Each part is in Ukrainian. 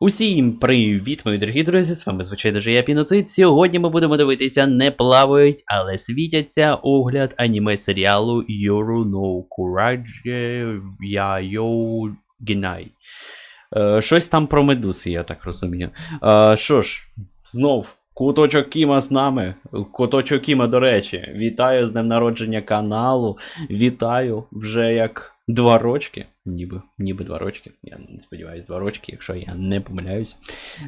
Усім привіт, мої дорогі друзі! З вами звичайно же я Піноцид. Сьогодні ми будемо дивитися не плавають, але світяться огляд аніме серіалу Yoru no Courage Yayo Ginai. Е, щось там про медуси, я так розумію. Е, що ж, знов. Куточок Кіма з нами. Куточок Кіма, до речі, вітаю з днем народження каналу. Вітаю вже як два рочки. Ніби, ніби два рочки. Я не сподіваюся, два рочки, якщо я не помиляюсь.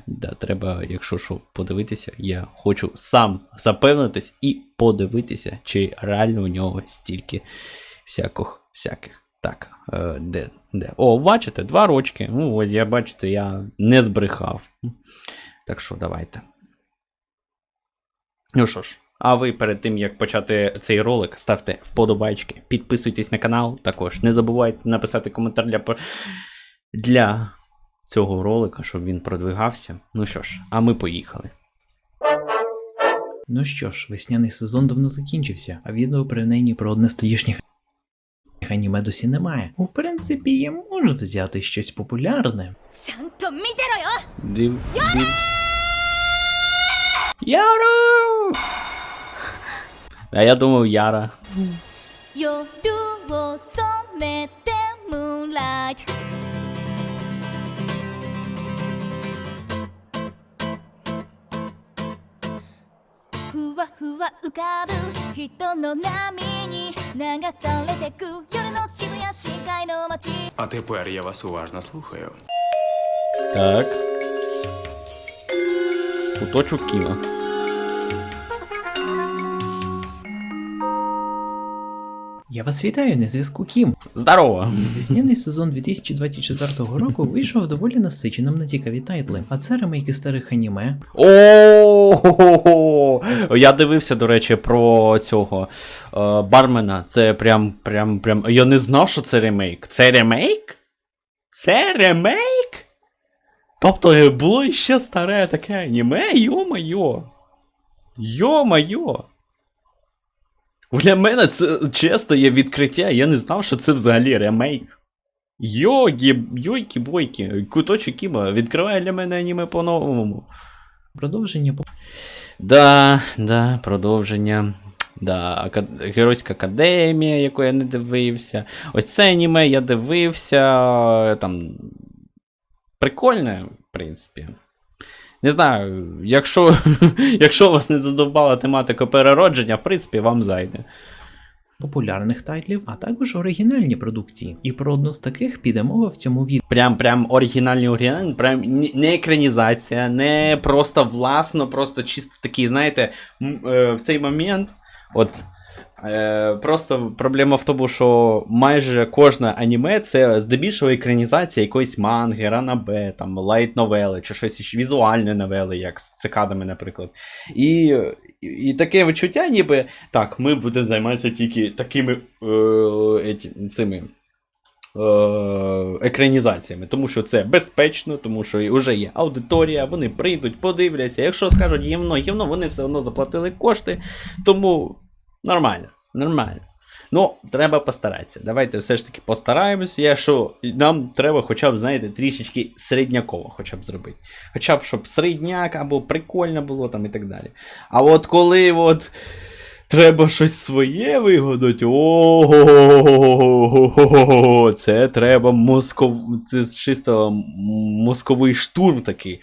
Да, треба, якщо що, подивитися, я хочу сам запевнитись і подивитися, чи реально у нього стільки всяких. всяких. Так, е, де, де? О, бачите, два рочки. Ну, ось я бачите, я не збрехав. Так що давайте. Ну що ж, а ви перед тим як почати цей ролик, ставте вподобайки, підписуйтесь на канал також. Не забувайте написати коментар для для цього ролика, щоб він продвигався. Ну що ж, а ми поїхали. Ну що ж, весняний сезон давно закінчився, а відео принаймні про одне з тодішніх аніме досі немає. У принципі, я можу взяти щось популярне. Див... Див... Яру! А я думав Яра. 夜を染めてムーンライトふわふわ浮かぶ人の波に流されてく夜の渋谷市街の街 А тепер я вас уважно слухаю. Так. Куточок Кіма. Я вас вітаю на зв'язку Кім. Здорово! Весняний сезон 2024 року вийшов доволі насиченим на цікаві тайтли, а це ремейки старих аніме, О, Я дивився, до речі, про цього е, бармена. Це прям, прям, прям. Я не знав, що це ремейк. Це ремейк? Це ремейк? Тобто е, було ще старе таке аніме? Йо-майо. Йо-майо. Для мене це чесно є відкриття. Я не знав, що це взагалі ремейк. Йогі, йойки бойки, куточок Кіма відкриває для мене аніме по-новому. продовження по Да, да, продовження. Да, Геройська академія, яку я не дивився. Ось це аніме я дивився. Там. Прикольне, в принципі. Не знаю, якщо, якщо вас не задовбала тематика переродження, в принципі, вам зайде. популярних тайтлів, а також оригінальні продукції. І про одну з таких піде мова в цьому відео. Прям прям оригінальний оригінальний, прям не екранізація, не просто власно, просто чисто такий, знаєте, е, в цей момент. От просто проблема в тому, що майже кожне аніме це здебільшого екранізація якоїсь манги, ранабе, там лайт новели, чи щось ще візуальної новели, як з цикадами, наприклад. І, і таке відчуття, ніби так, ми будемо займатися тільки такими е, цими е, екранізаціями, тому що це безпечно, тому що вже є аудиторія, вони прийдуть, подивляться. Якщо скажуть гівно, гівно, вони все одно заплатили кошти, тому нормально, нормально. Ну, треба постаратися. Давайте все ж таки постараємося. Я що, нам треба хоча б, знаєте, трішечки середняково хоча б зробити. Хоча б, щоб середняк або прикольно було там і так далі. А от коли от треба щось своє вигадати, ого, це треба мозков... Це чисто мозковий штурм такий.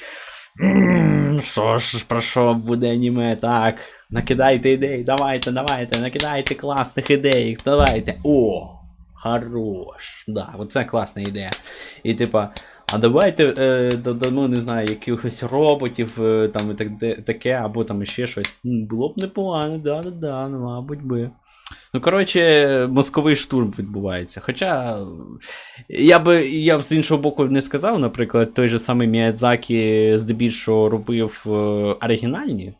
Що ж, про що буде аніме? Так. Накидайте ідей, давайте, давайте, накидайте класних ідей, давайте. О! Хорош. Да, оце класна ідея. І типа, а давайте е, додамо, не знаю, якихось роботів, е, там і так, таке, або там ще щось. Було б непогано, да-да-да, ну, мабуть би. Ну, коротше, мозковий штурм відбувається. Хоча я би я б з іншого боку не сказав, наприклад, той же самий Міядзакі здебільшого робив е, оригінальні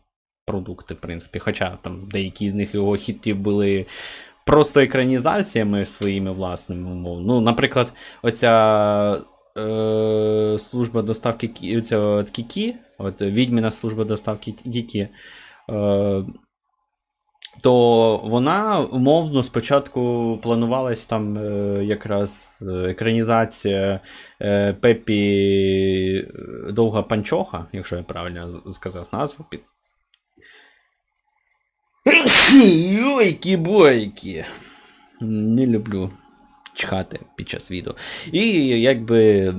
продукти, в принципі, хоча там деякі з них його хітів були просто екранізаціями своїми власними умовно. Ну, наприклад, оця е, служба доставки оця от Кікі, от відьміна служба доставки Кікі. Е, то вона умовно спочатку планувалась там е, якраз е, екранізація е, Пепі е, Довга Панчоха, якщо я правильно сказав назву. Під... Йойки бойки. Не люблю чхати під час відео. І якби.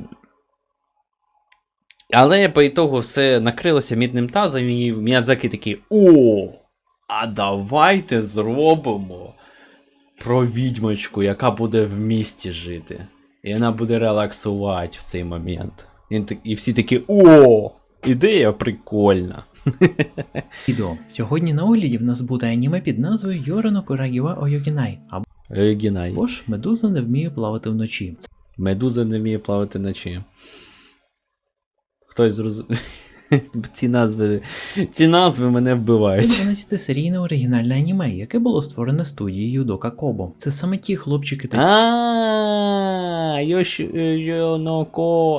Але по ітогу все накрилося мідним тазом, і Міядзаки такий: О! А давайте зробимо про відьмочку, яка буде в місті жити. І вона буде релаксувати в цей момент. І, і всі такі: О! Ідея прикольна. відео. Сьогодні на огляді в нас буде аніме під назвою Йорано Курагіва Ойокінай Оригінай. або ж Медуза не вміє плавати вночі. Медуза не вміє плавати вночі. Хтось зрозумів. Ці назви. Ці назви мене Це вбивають. 12-серійне оригінальне аніме, яке було створене студією Дока Кобо. Це саме ті хлопчики та А, Йоноко.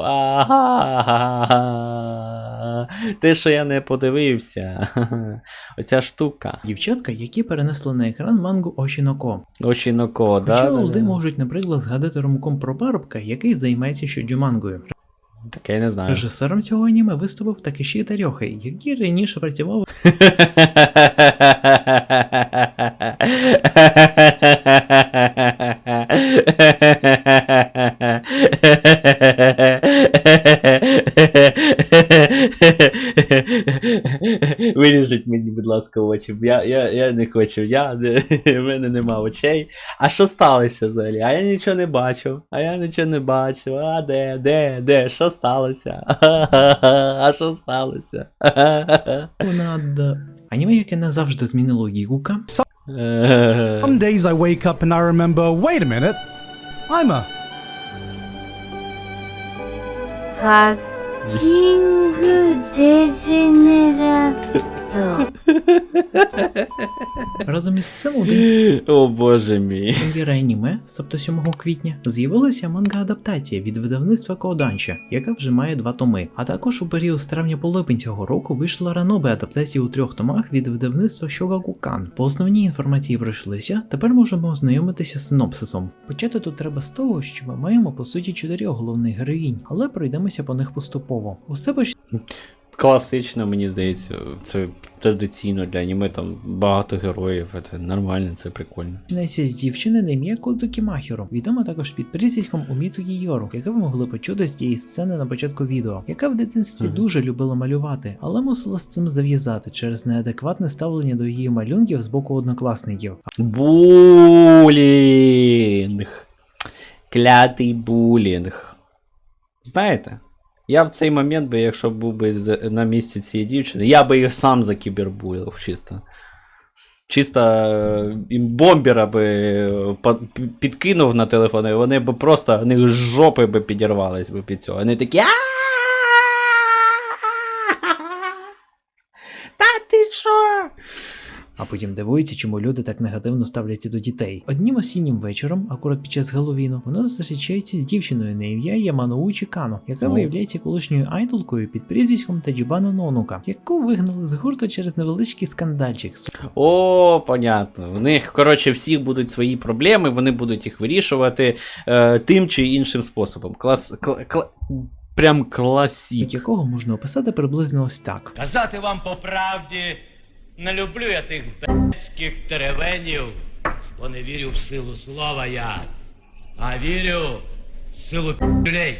Ага. Те, що я не подивився. Оця штука. дівчатка, які перенесли на екран мангу Ошіноко. Очіноко, Хоча да? да, олди можуть, наприклад, згадати ромком про парубка, який займається щодо мангою. Таке я не знаю. Режисером цього аніме виступив Такеші Тарьохи, який раніше працював Виріжіть мені, будь ласка, очі. Я, я, я не хочу, я, не- в мене нема очей. А що сталося взагалі? А я нічого не бачив. А я нічого не бачив. А де, де, де? Що сталося? А що сталося? над аніме, яке не завжди змінило Гігука, Some days I wake up and I remember, wait a minute, I'm a. キングデジェネラ。разом із цим у день О боже мій. прем'єри аніме, тобто 7 квітня, з'явилася манга-адаптація від видавництва Коуданча, яка вже має два томи. А також у період з травня по липень цього року вийшла ранобе адаптація у трьох томах від видавництва Shogakukan. По основній інформації пройшлися, тепер можемо ознайомитися з синопсисом. Почати тут треба з того, що ми маємо по суті чотирьох головних героїнь, але пройдемося по них поступово. Усе Класично, мені здається, це традиційно для аніме, там багато героїв, це нормально, це прикольно. починається з дівчини на ім'я Кодзукі Махіро, відома також під прізвиськом Уміцукі Йору, яке ви могли почути з тієї сцени на початку відео, яка в дитинстві Мгм. дуже любила малювати, але мусила з цим зав'язати через неадекватне ставлення до її малюнків з боку однокласників. Булінг. Клятий булінг. Знаєте, я в цей момент би, якщо був би на місці цієї дівчини, я би їх сам закібербулив чисто. Чисто е, бомбера би е, підкинув на телефон, і вони б просто, них жопи би підірвались би під цього. Вони такі. Та ти що? А потім дивується, чому люди так негативно ставляться до дітей. Одним осіннім вечором, акурат під час Геловіну, вона зустрічається з дівчиною на ім'я Яманоучі Кано, яка О. виявляється колишньою айдолкою під прізвиськом Таджібана Нонука, яку вигнали з гурту через невеличкий скандальчик. О, понятно. У них, коротше, всіх будуть свої проблеми, вони будуть їх вирішувати е, тим чи іншим способом. Клас. Кла, кла, прям класік. якого можна описати приблизно ось так. Казати вам по правді, не люблю я тих б***ських теревенів, бо не вірю в силу слова я, а вірю в силу п'юлей.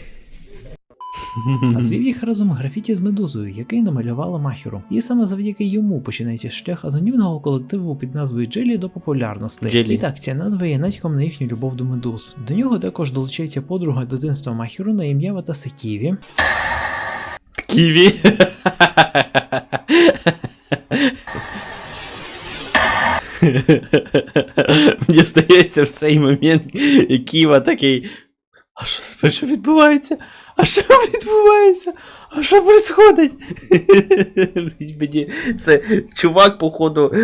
А звів їх разом графіті з медузою, який намалювала Махіру. І саме завдяки йому починається шлях анонімного колективу під назвою Джелі до популярності. Джелі. І так, ця назва є натяком на їхню любов до медуз. До нього також долучається подруга дитинства Махіру на ім'я Ватаса Ківі, Ківі. Мені здається, в цей момент Ківа такий. А що, що відбувається? А що відбувається? А що відбувається? Мені це чувак, походу,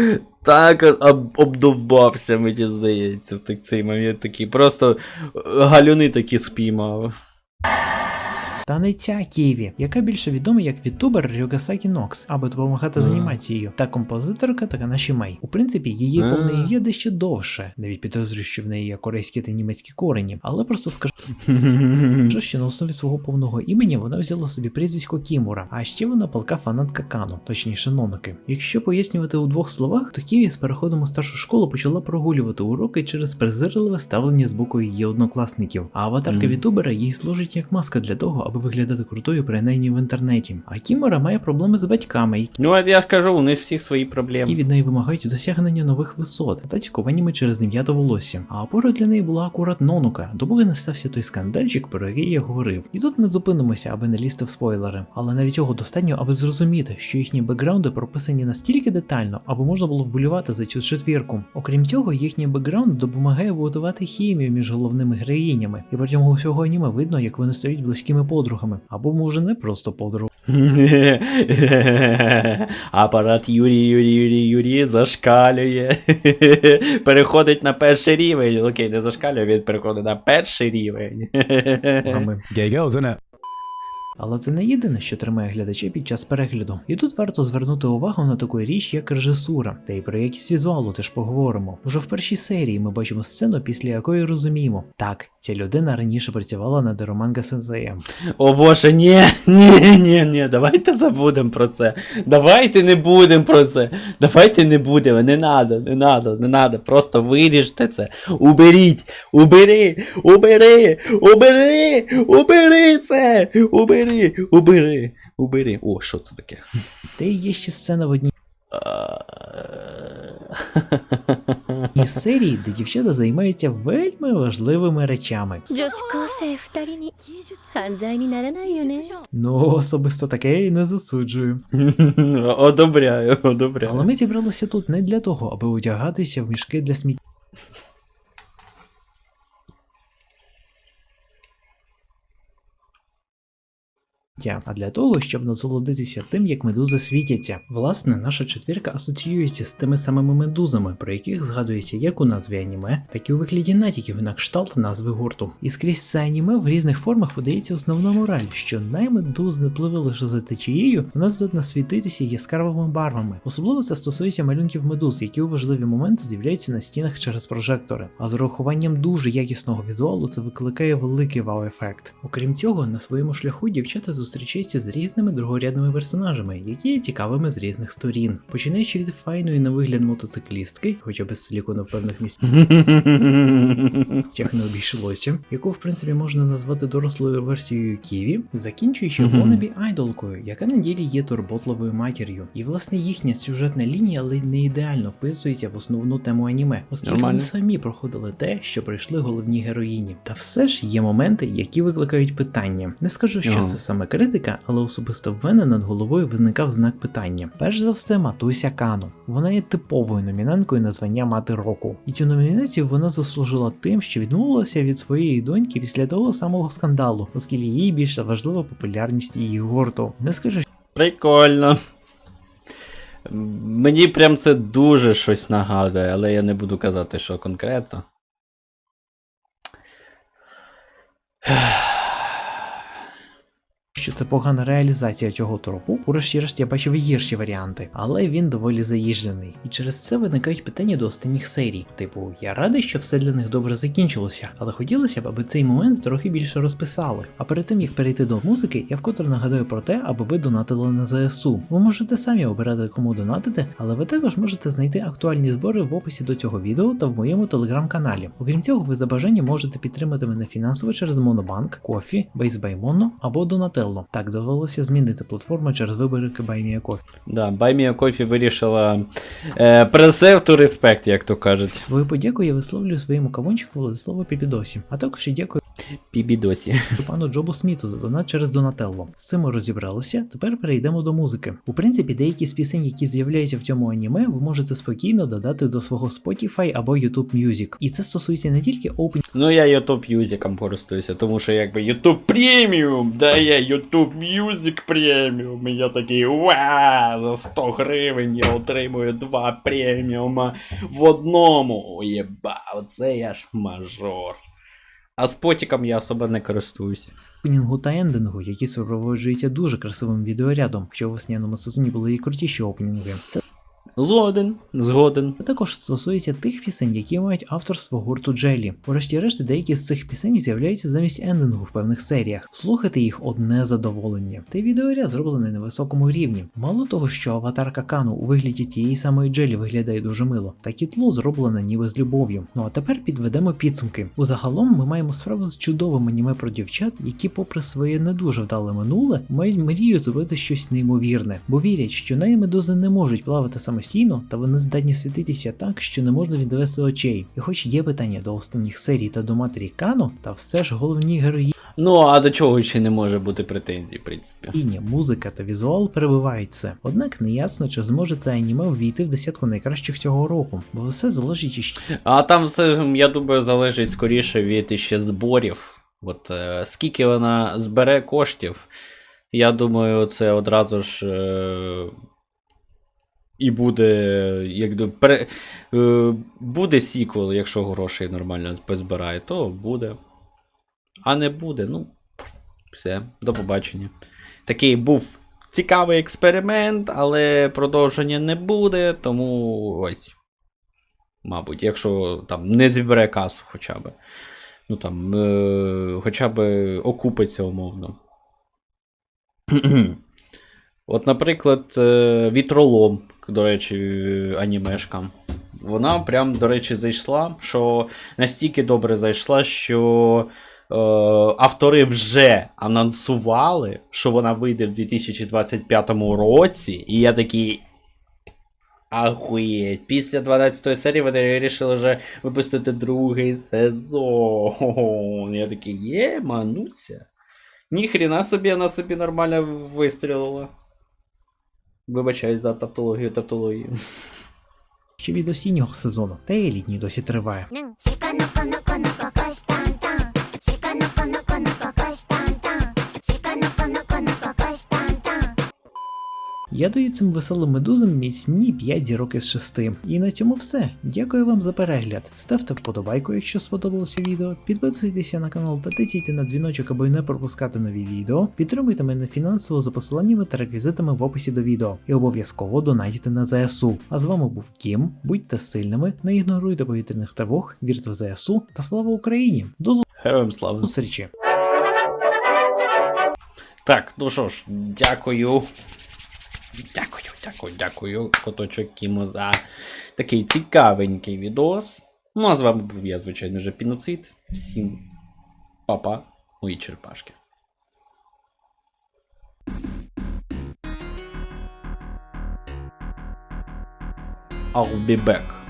так об, обдовбався, мені здається, в цей момент такий. Просто галюни такі спіймав. Та не ця Ківі, яка більше відома як вітубер Рюгасакі Нокс, аби допомагати з анімацією, та композиторка Таканаші Мей. У принципі, її повне ім'я дещо довше. Навіть підозрюю, що в неї є корейські та німецькі корені, але просто скажу, що на основі свого повного імені вона взяла собі прізвисько Кімура, а ще вона палка фанатка Кану, точніше Ноноки. Якщо пояснювати у двох словах, то Ківі з переходом у старшу школу почала прогулювати уроки через презирливе ставлення з боку її однокласників. А аватарка вітубера їй служить як маска для того, аби виглядати крутою принаймні в інтернеті. А Кімура має проблеми з батьками, які Ну, от я ж кажу, у них всіх свої проблеми. від неї вимагають досягнення нових висот та цькуваннями через ім'я та волосся. А опорою для неї була акурат Нонука, допоки не стався той скандальчик, про який я говорив. І тут ми зупинимося, аби не лізти в спойлери. Але навіть цього достатньо, аби зрозуміти, що їхні бекграунди прописані настільки детально, аби можна було вболювати за цю четвірку. Окрім цього, їхній бекграунд допомагає будувати хімію між головними героїнями, і протягом усього аніме видно, як вони стають близькими подругами, або може не просто подругами. Апарат Юрій Юрій Юрій Юрій зашкалює. Переходить на перший рівень. Окей, не зашкалює, він переходить на перший рівень. Але це не єдине, що тримає глядача під час перегляду. І тут варто звернути увагу на таку річ, як режисура, та й про якість візуалу теж поговоримо. Уже в першій серії ми бачимо сцену, після якої розуміємо, так, ця людина раніше працювала над Романга Сенсеєм. О боже, ні, ні, ні, ні, давайте забудемо про це. Давайте не будемо про це. Давайте не будемо. Не надо, не надо, не надо. Просто виріжте це. Уберіть, убери, убери, убери, убери це. Убери, Убери, убери, убери. О, що це таке? Де є ще сцена в одній. із серії, де дівчата займаються вельми важливими речами. Ну, особисто таке і не засуджую. одобряю, одобряю. Але ми зібралися тут не для того, аби одягатися в мішки для сміття. А для того, щоб насолодитися тим, як медузи світяться. Власне, наша четвірка асоціюється з тими самими медузами, про яких згадується як у назві аніме, так і у вигляді натяків на кшталт назви гурту. І скрізь це аніме в різних формах подається основна мораль, що наймедуз не пливе лише за течією, вона здатна світитися яскравими барвами. Особливо це стосується малюнків медуз, які у важливі моменти з'являються на стінах через прожектори. А з урахуванням дуже якісного візуалу це викликає великий вау-ефект. Окрім цього, на своєму шляху дівчата зустрічаються з різними другорядними персонажами, які є цікавими з різних сторін. Починаючи від файної на вигляд мотоциклістки, хоча без силікону в певних місцях не обійшлося, яку в принципі можна назвати дорослою версією Ківі, закінчуючи Мгм. айдолкою, яка на ділі є турботливою матір'ю. І власне їхня сюжетна лінія але не ідеально вписується в основну тему аніме, оскільки Нормально. вони самі проходили те, що пройшли головні героїні. Та все ж є моменти, які викликають питання. Не скажу, що це саме критика, але особисто в мене над головою визникав знак питання. Перш за все, Матуся Кану. Вона є типовою номінанткою на звання мати року. І цю номінацію вона заслужила тим, що відмовилася від своєї доньки після того самого скандалу, оскільки їй більше важлива популярність її гурту. Не скажу, Прикольно. Мені прям це дуже щось нагадує, але я не буду казати, що конкретно. Що це погана реалізація цього тропу. Урешті-решт я бачив гірші варіанти, але він доволі заїжджений. І через це виникають питання до останніх серій. Типу, я радий, що все для них добре закінчилося, але хотілося б, аби цей момент трохи більше розписали. А перед тим як перейти до музики, я вкотре нагадаю про те, аби ви донатили на ЗСУ. Ви можете самі обирати кому донатити, але ви також можете знайти актуальні збори в описі до цього відео та в моєму телеграм-каналі. Окрім цього, ви за бажанням можете підтримати мене фінансово через Монобанк, Кофі, BaseBuyMono або Donatello. Так довелося змінити платформу через виборки BuyMeACoffee. Да, Баймія Кофі вирішила е, презерв to respect, як то кажуть. Свою подяку я висловлюю своєму кавончику Владиславу Піпідосі, а також і дякую Пібідосі. пану Джобу Сміту за донат через Донателло. З цим ми розібралися. Тепер перейдемо до музики. У принципі, деякі з пісень, які з'являються в цьому аніме, ви можете спокійно додати до свого Spotify або YouTube Music. І це стосується не тільки опенів Ну, я YouTube Music користуюся, тому що якби YouTube Premium, да я YouTube Music Premium. І я такий ва, за 100 гривень я отримую два преміума в одному. Єба, оце я ж мажор. А спотіком я особо не користуюсь. опенінгу та ендингу, які супроводжуються дуже красивим відеорядом, що у весняному сезоні були і крутіші опенінги. Це Згоден, згоден. також стосується тих пісень, які мають авторство гурту Джелі. Врешті-решт, деякі з цих пісень з'являються замість ендингу в певних серіях. Слухати їх одне задоволення. Та й відеоряд зроблений на високому рівні. Мало того, що аватарка Кану у вигляді тієї самої Джелі виглядає дуже мило, так і тло зроблене ніби з любов'ю. Ну а тепер підведемо підсумки. Узагалом ми маємо справу з чудовим аніме про дівчат, які, попри своє не дуже вдале минуле, мають мрію зробити щось неймовірне, бо вірять, що медузи не можуть плавати самостійно, та вони здатні світитися так, що не можна відвести очей. І хоч є питання до останніх серій та до матері Кано, та все ж головні герої. Ну, а до чого ще не може бути претензій, в принципі. Героїня, музика та візуал перебивають це. Однак неясно, чи зможе це аніме ввійти в десятку найкращих цього року, бо все залежить іще А там все, я думаю, залежить скоріше від іще зборів. От е, скільки вона збере коштів, я думаю, це одразу ж. Е, і буде, як пере, е, буде сіквел, якщо грошей нормально позбирає, то буде. А не буде, ну, все, до побачення. Такий був цікавий експеримент, але продовження не буде, тому ось. Мабуть, якщо там не зібере касу хоча б. Ну там, е, хоча б окупиться умовно. От, наприклад, е, вітролом, до речі, е, анімешка. Вона прям, до речі, зайшла, що настільки добре зайшла, що е, автори вже анонсували, що вона вийде в 2025 році, і я такий. Ахуєть. Після 12 серії вони вирішили вже випустити другий сезон. Я такий, є, мануться. Ніхрена собі вона собі нормально вистрілила. Вибачаюсь за тавтологію, тавтологію. від осіннього сезону, та й літній досі триває. Я даю цим веселим медузам міцні 5 зірок із 6. І на цьому все. Дякую вам за перегляд. Ставте вподобайку, якщо сподобалося відео. Підписуйтеся на канал та тицяйте на дзвіночок, аби не пропускати нові відео. Підтримуйте мене фінансово за посиланнями та реквізитами в описі до відео. І обов'язково донатьте на ЗСУ. А з вами був Кім. Будьте сильними, не ігноруйте повітряних тривог, вірте в ЗСУ та слава Україні! До зустрічі! Так, ну що ж, дякую. Дякую, дякую, дякую, коточок Кімо, за такий цікавенький відос. Ну, а з вами був я, звичайно вже Піноцид. Всім папа, мої черпашки. I'll be back.